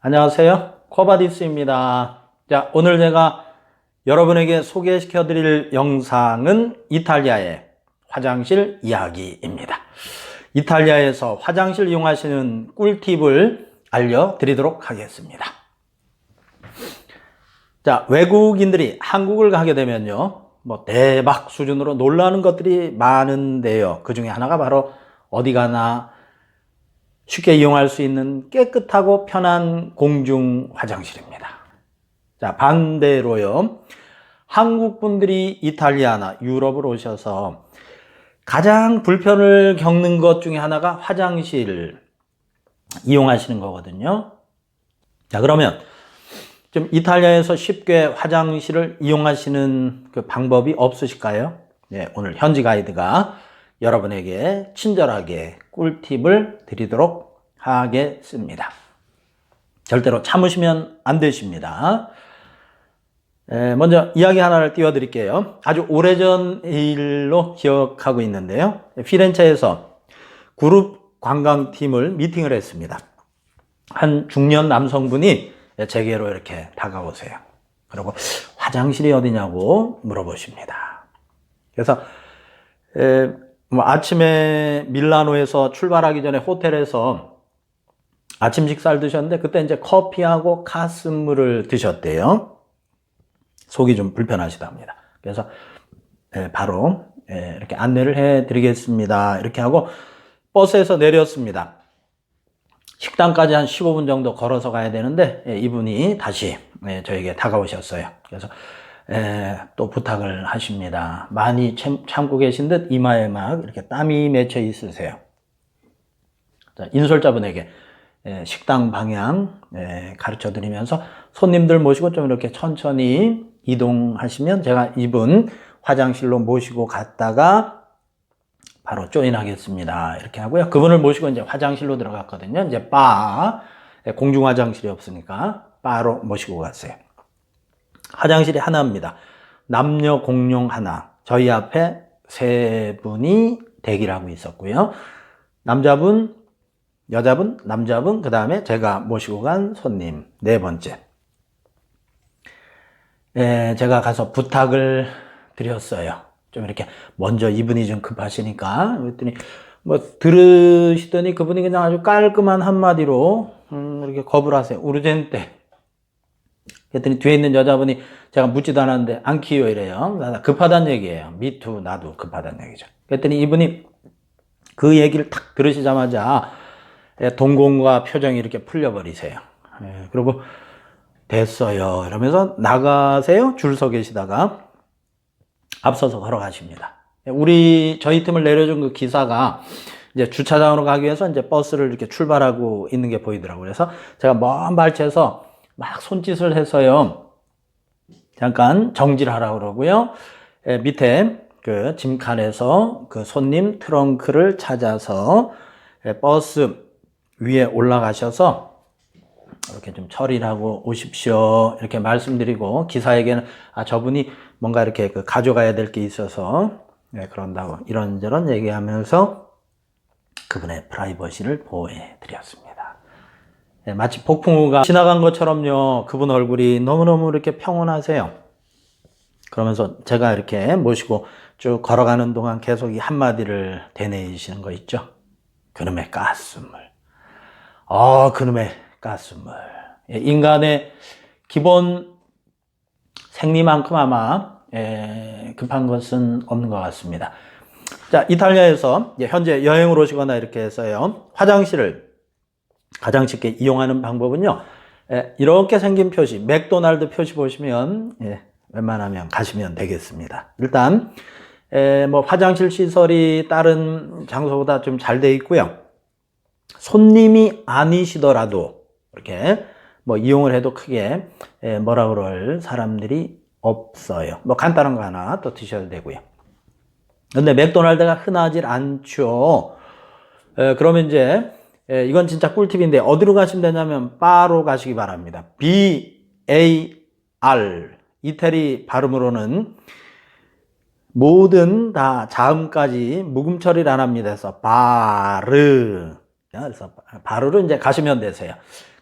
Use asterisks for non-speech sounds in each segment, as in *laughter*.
안녕하세요. 코바디스입니다. 자, 오늘 제가 여러분에게 소개시켜 드릴 영상은 이탈리아의 화장실 이야기입니다. 이탈리아에서 화장실 이용하시는 꿀팁을 알려드리도록 하겠습니다. 자, 외국인들이 한국을 가게 되면요, 뭐 대박 수준으로 놀라는 것들이 많은데요. 그 중에 하나가 바로 어디 가나 쉽게 이용할 수 있는 깨끗하고 편한 공중 화장실입니다. 자, 반대로요. 한국 분들이 이탈리아나 유럽으로 오셔서 가장 불편을 겪는 것 중에 하나가 화장실 이용하시는 거거든요. 자, 그러면 좀 이탈리아에서 쉽게 화장실을 이용하시는 그 방법이 없으실까요? 네, 오늘 현지 가이드가 여러분에게 친절하게 꿀팁을 드리도록 하겠습니다. 절대로 참으시면 안 되십니다. 에, 먼저 이야기 하나를 띄워드릴게요. 아주 오래전 일로 기억하고 있는데요. 피렌체에서 그룹 관광팀을 미팅을 했습니다. 한 중년 남성분이 제게로 이렇게 다가오세요. 그리고 화장실이 어디냐고 물어보십니다. 그래서 아침에 밀라노에서 출발하기 전에 호텔에서 아침 식사를 드셨는데 그때 이제 커피하고 카스물을 드셨대요. 속이 좀 불편하시답니다. 그래서 예, 바로 예, 이렇게 안내를 해드리겠습니다. 이렇게 하고 버스에서 내렸습니다. 식당까지 한 15분 정도 걸어서 가야 되는데 예, 이분이 다시 예, 저에게 다가오셨어요. 그래서 예, 또 부탁을 하십니다. 많이 참, 참고 계신 듯 이마에 막 이렇게 땀이 맺혀 있으세요. 자, 인솔자분에게 예, 식당 방향 예, 가르쳐 드리면서 손님들 모시고 좀 이렇게 천천히 이동하시면 제가 이분 화장실로 모시고 갔다가 바로 조인하겠습니다. 이렇게 하고요. 그분을 모시고 이제 화장실로 들어갔거든요. 이제 바, 예, 공중 화장실이 없으니까 바로 모시고 갔어요. 화장실이 하나입니다. 남녀 공용 하나. 저희 앞에 세 분이 대기를 하고 있었고요. 남자분, 여자분, 남자분, 그 다음에 제가 모시고 간 손님, 네 번째. 예, 제가 가서 부탁을 드렸어요. 좀 이렇게 먼저 이분이 좀 급하시니까 그랬더니 뭐 들으시더니 그분이 그냥 아주 깔끔한 한마디로 음, 이렇게 겁을 하세요. 우르젠테. 그랬더니 뒤에 있는 여자분이 제가 묻지도 않았는데 안 키요 이래요. 나 급하다는 얘기예요. 미투 나도 급하다는 얘기죠. 그랬더니 이분이 그 얘기를 탁 들으시자마자 예, 동공과 표정이 이렇게 풀려버리세요. 예, 그리고 됐어요. 이러면서 나가세요. 줄 서 계시다가 앞서서 걸어가십니다. 우리 저희 팀을 내려준 그 기사가 이제 주차장으로 가기 위해서 이제 버스를 이렇게 출발하고 있는 게 보이더라고요. 그래서 제가 먼 발치에서 막 손짓을 해서요. 잠깐 정지를 하라고 그러고요. 예, 밑에 그 짐칸에서 그 손님 트렁크를 찾아서 예, 버스 위에 올라가셔서 이렇게 좀 처리를 하고 오십시오. 이렇게 말씀드리고 기사에게는 아 저분이 뭔가 이렇게 그 가져가야 될 게 있어서 네, 그런다고 이런저런 얘기하면서 그분의 프라이버시를 보호해 드렸습니다. 네, 마치 폭풍우가 지나간 것처럼요. 그분 얼굴이 너무너무 이렇게 평온하세요. 그러면서 제가 이렇게 모시고 쭉 걸어가는 동안 계속 이 한마디를 되뇌이시는 거 있죠. 그놈의 가스물. 어, 그놈의 가스물. 예, 인간의 기본 생리만큼 아마 예, 급한 것은 없는 것 같습니다. 자, 이탈리아에서 현재 여행을 오시거나 이렇게 해서요, 화장실을 가장 쉽게 이용하는 방법은요, 예, 이렇게 생긴 표시, 맥도날드 표시 보시면, 예, 웬만하면 가시면 되겠습니다. 일단, 예, 뭐, 화장실 시설이 다른 장소보다 좀 잘 돼 있고요. 손님이 아니시더라도, 이렇게, 뭐, 이용을 해도 크게, 예, 뭐라 그럴 사람들이 없어요. 뭐, 간단한 거 하나 또 드셔도 되고요. 근데 맥도날드가 흔하질 않죠. 에, 그러면 이제 에, 이건 진짜 꿀팁인데 어디로 가시면 되냐면 바로 가시기 바랍니다. B A R 이태리 발음으로는 모든 다 자음까지 묵음 처리를 안 합니다. 그래서 바르 그래서 바르로 이제 가시면 되세요.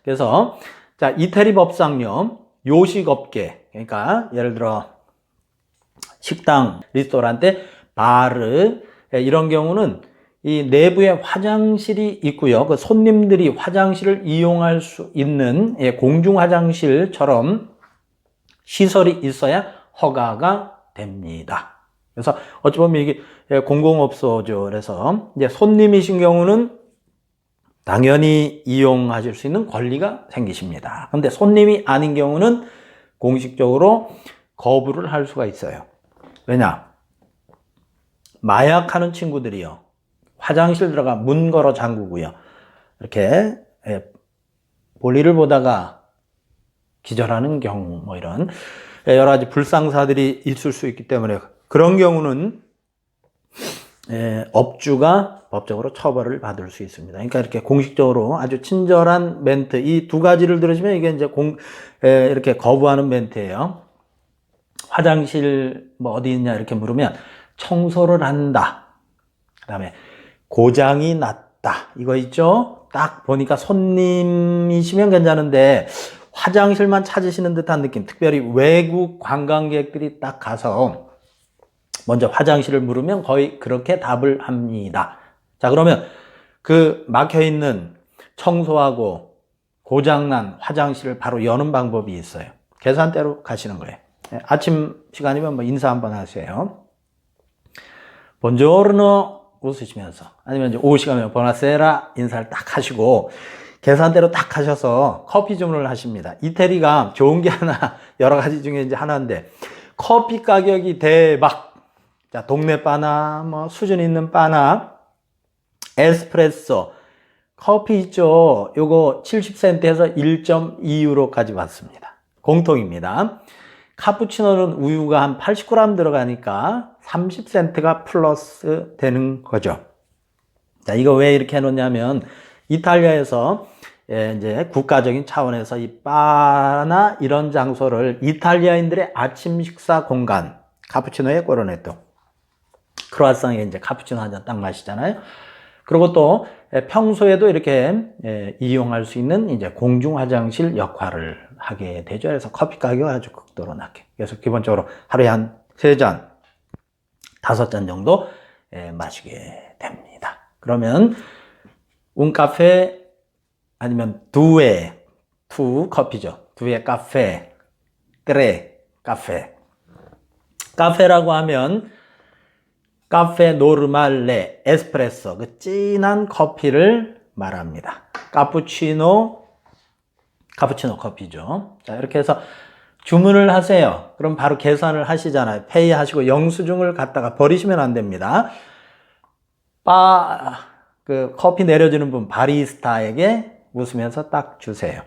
그래서 자, 이태리 법상요. 요식업계. 그러니까 예를 들어 식당, 리스토랑 때 바르 예, 이런 경우는 이 내부에 화장실이 있고요. 그 손님들이 화장실을 이용할 수 있는 예, 공중 화장실처럼 시설이 있어야 허가가 됩니다. 그래서 어찌 보면 이게 예, 공공업소죠. 그래서 이제 손님이신 경우는 당연히 이용하실 수 있는 권리가 생기십니다. 근데 손님이 아닌 경우는 공식적으로 거부를 할 수가 있어요. 왜냐? 마약하는 친구들이요. 화장실 들어가 문 걸어 잠그고요. 이렇게 예, 볼일을 보다가 기절하는 경우 뭐 이런 예, 여러 가지 불상사들이 있을 수 있기 때문에 그런 경우는 예, 업주가 법적으로 처벌을 받을 수 있습니다. 그러니까 이렇게 공식적으로 아주 친절한 멘트 이 두 가지를 들으시면 이게 이제 공 예, 이렇게 거부하는 멘트예요. 화장실 뭐 어디 있냐 이렇게 물으면 청소를 한다. 그다음에 고장이 났다. 이거 있죠? 딱 보니까 손님이시면 괜찮은데 화장실만 찾으시는 듯한 느낌. 특별히 외국 관광객들이 딱 가서 먼저 화장실을 물으면 거의 그렇게 답을 합니다. 자, 그러면 그 막혀 있는 청소하고 고장난 화장실을 바로 여는 방법이 있어요. 계산대로 가시는 거예요. 예, 아침 시간이면 뭐 인사 한번 하세요. 본조르노 웃으시면서 아니면 이제 오후 시간이면 보나세라 인사를 딱 하시고 계산대로 딱 하셔서 커피 주문을 하십니다. 이태리가 좋은 게 하나 *laughs* 여러 가지 중에 이제 하나인데 커피 가격이 대박. 자 동네 바나 뭐 수준 있는 바나 에스프레소 커피 있죠. 요거 70센트에서 1.2유로까지 받습니다. 공통입니다. 카푸치노는 우유가 한 80g 들어가니까 30센트가 플러스 되는 거죠. 자, 이거 왜 이렇게 해놓냐면, 이탈리아에서, 예, 이제 국가적인 차원에서 이 바나 이런 장소를 이탈리아인들의 아침 식사 공간, 카푸치노에 꼬르네또. 크로아상에 이제 카푸치노 한 잔 딱 마시잖아요. 그리고 또 예, 평소에도 이렇게 예, 이용할 수 있는 이제 공중 화장실 역할을 하게 되죠. 그래서 커피 가격이 아주 극도로 낮게. 그래서 기본적으로 하루에 한 세 잔, 다섯 잔 정도 예, 마시게 됩니다. 그러면 un 카페 아니면 두에 투 커피죠. 두에 카페, 트레 카페. 카페라고 하면 카페 노르말레 에스프레소 그 진한 커피를 말합니다. 카푸치노 카푸치노 커피죠. 자, 이렇게 해서 주문을 하세요. 그럼 바로 계산을 하시잖아요. 페이 하시고 영수증을 갖다가 버리시면 안 됩니다. 바, 그 커피 내려주는 분 바리스타에게 웃으면서 딱 주세요.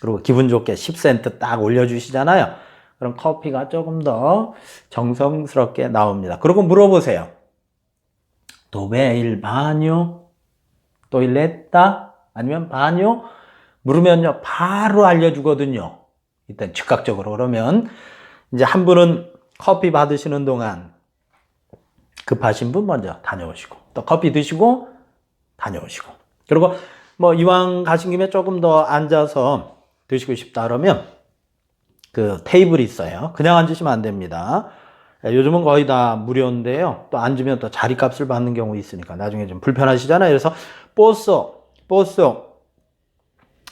그리고 기분 좋게 10센트 딱 올려주시잖아요. 그럼 커피가 조금 더 정성스럽게 나옵니다. 그리고 물어보세요. 도베일 바뇨? 토일레타? 아니면 바뇨? 물으면요, 바로 알려주거든요. 일단 즉각적으로. 그러면 이제 한 분은 커피 받으시는 동안 급하신 분 먼저 다녀오시고, 또 커피 드시고 다녀오시고. 그리고 뭐 이왕 가신 김에 조금 더 앉아서 드시고 싶다 그러면 그 테이블이 있어요. 그냥 앉으시면 안 됩니다. 예, 요즘은 거의 다 무료인데요. 또 앉으면 또 자리값을 받는 경우 있으니까 나중에 좀 불편하시잖아요. 그래서 버스, 버스,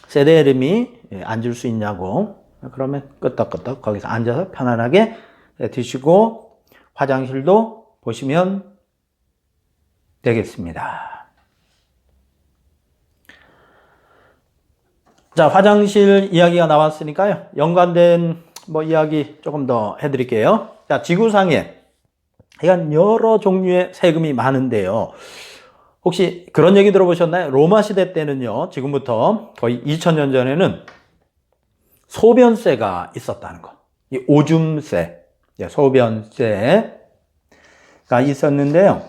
세대 이름이 예, 앉을 수 있냐고. 그러면 끄떡끄떡 거기서 앉아서 편안하게 예, 드시고 화장실도 보시면 되겠습니다. 자, 화장실 이야기가 나왔으니까요. 연관된 뭐 이야기 조금 더 해드릴게요. 자, 지구상에 이건 여러 종류의 세금이 많은데요. 혹시 그런 얘기 들어보셨나요? 로마 시대 때는요, 지금부터 거의 2000년 전에는 소변세가 있었다는 거. 이 오줌세, 예, 소변세가 있었는데요.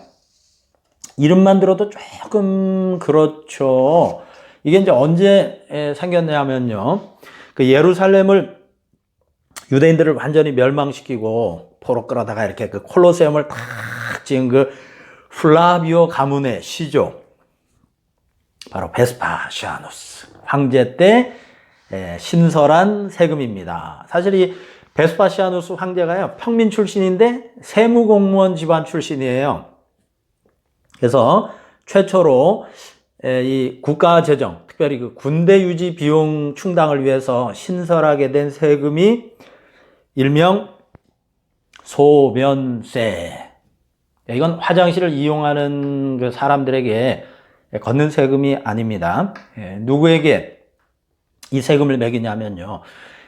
이름만 들어도 조금 그렇죠. 이게 이제 언제 생겼냐면요. 그 예루살렘을 유대인들을 완전히 멸망시키고 포로 끌어다가 이렇게 그 콜로세움을 탁 지은 그 플라비오 가문의 시조 바로 베스파시아누스 황제 때 예, 신설한 세금입니다. 사실 이 베스파시아누스 황제가요 평민 출신인데 세무공무원 집안 출신이에요. 그래서 최초로 에, 이 국가 재정, 특별히 그 군대 유지 비용 충당을 위해서 신설하게 된 세금이 일명 소변세. 예, 이건 화장실을 이용하는 그 사람들에게 걷는 세금이 아닙니다. 예, 누구에게 이 세금을 매기냐면요.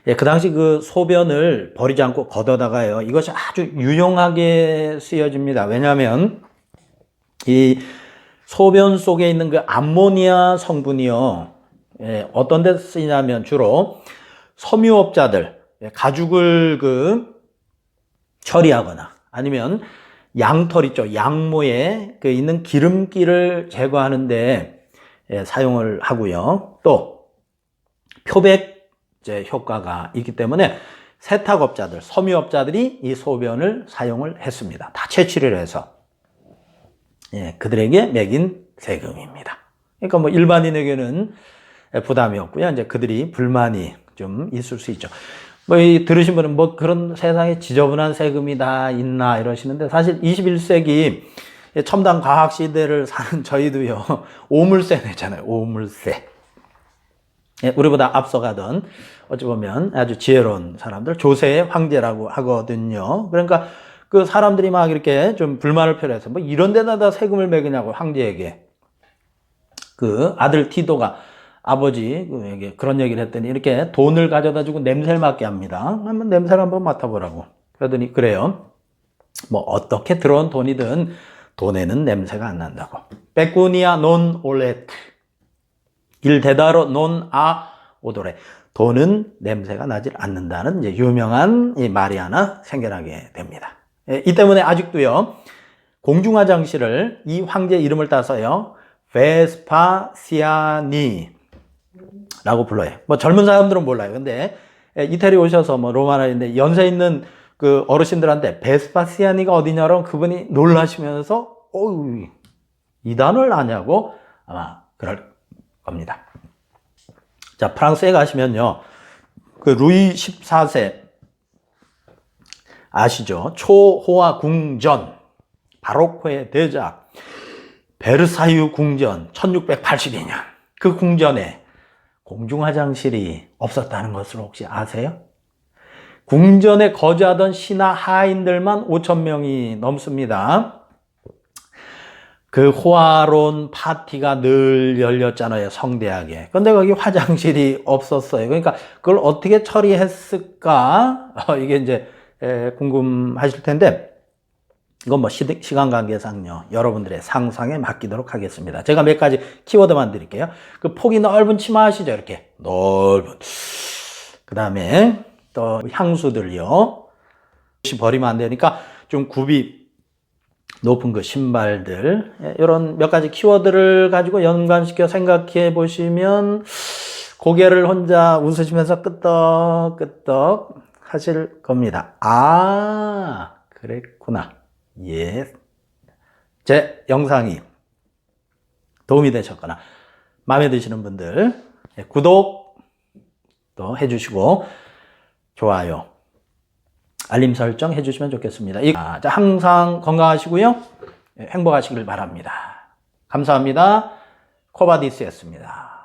예, 그 당시 그 소변을 버리지 않고 걷어다가요. 이것이 아주 유용하게 쓰여집니다. 왜냐하면 이 소변 속에 있는 그 암모니아 성분이요. 예, 어떤 데 쓰이냐면 주로 섬유업자들, 예, 가죽을 그 처리하거나 아니면 양털 있죠. 양모에 그 있는 기름기를 제거하는데 예, 사용을 하고요. 또 표백제 효과가 있기 때문에 세탁업자들, 섬유업자들이 이 소변을 사용을 했습니다. 다 채취를 해서. 예, 그들에게 매긴 세금입니다. 그러니까 뭐 일반인에게는 부담이 없고요. 이제 그들이 불만이 좀 있을 수 있죠. 뭐, 이 들으신 분은 뭐 그런 세상에 지저분한 세금이 다 있나 이러시는데 사실 21세기 첨단 과학 시대를 사는 저희도요, *laughs* 오물세 내잖아요. 오물세. 예, 우리보다 앞서가던 어찌 보면 아주 지혜로운 사람들, 조세의 황제라고 하거든요. 그러니까 그 사람들이 막 이렇게 좀 불만을 표해서 뭐 이런 데다가 세금을 매기냐고 황제에게. 그 아들 티도가 아버지에게 그런 얘기를 했더니 이렇게 돈을 가져다 주고 냄새를 맡게 합니다. 한번 냄새를 한번 맡아보라고. 그러더니 그래요. 뭐 어떻게 들어온 돈이든 돈에는 냄새가 안 난다고. 베꾸니아 논 올레트. 일 대다로 논아 오도레. 돈은 냄새가 나질 않는다는 이제 유명한 이 말이 하나 생겨나게 됩니다. 예, 이 때문에 아직도요, 공중화장실을 이 황제 이름을 따서요, 베스파시아니 라고 불러요. 뭐 젊은 사람들은 몰라요. 근데 예, 이태리 오셔서 뭐 로마나인데 연세 있는 그 어르신들한테 베스파시아니가 어디냐로 그분이 놀라시면서 어우 이 단어를 아냐고 아마 그럴 겁니다. 자 프랑스에 가시면요 그 루이 14세 아시죠? 초호화 궁전 바로코의 대작 베르사유 궁전 1682년 그 궁전에 공중 화장실이 없었다는 것을 혹시 아세요? 궁전에 거주하던 신하 하인들만 5천 명이 넘습니다. 그 호화로운 파티가 늘 열렸잖아요, 성대하게. 근데 거기 화장실이 없었어요. 그러니까 그걸 어떻게 처리했을까? *laughs* 어, 이게 이제 에, 궁금하실 텐데, 이건 뭐 시, 간 관계상요. 여러분들의 상상에 맡기도록 하겠습니다. 제가 몇 가지 키워드만 드릴게요. 그 폭이 넓은 치마 아시죠? 이렇게 넓은. 그 다음에 또 향수들요. 혹시 버리면 안 되니까 좀 굽이 높은 그 신발들 이런 몇 가지 키워드를 가지고 연관시켜 생각해 보시면 고개를 혼자 웃으시면서 끄떡끄떡 하실 겁니다. 아 그랬구나. 예. 제 영상이 도움이 되셨거나 마음에 드시는 분들 예, 구독 또 해주시고 좋아요 알림 설정 해주시면 좋겠습니다. 이- 아, 자, 항상 건강하시고요 예, 행복하시길 바랍니다. 감사합니다. 코바디스였습니다.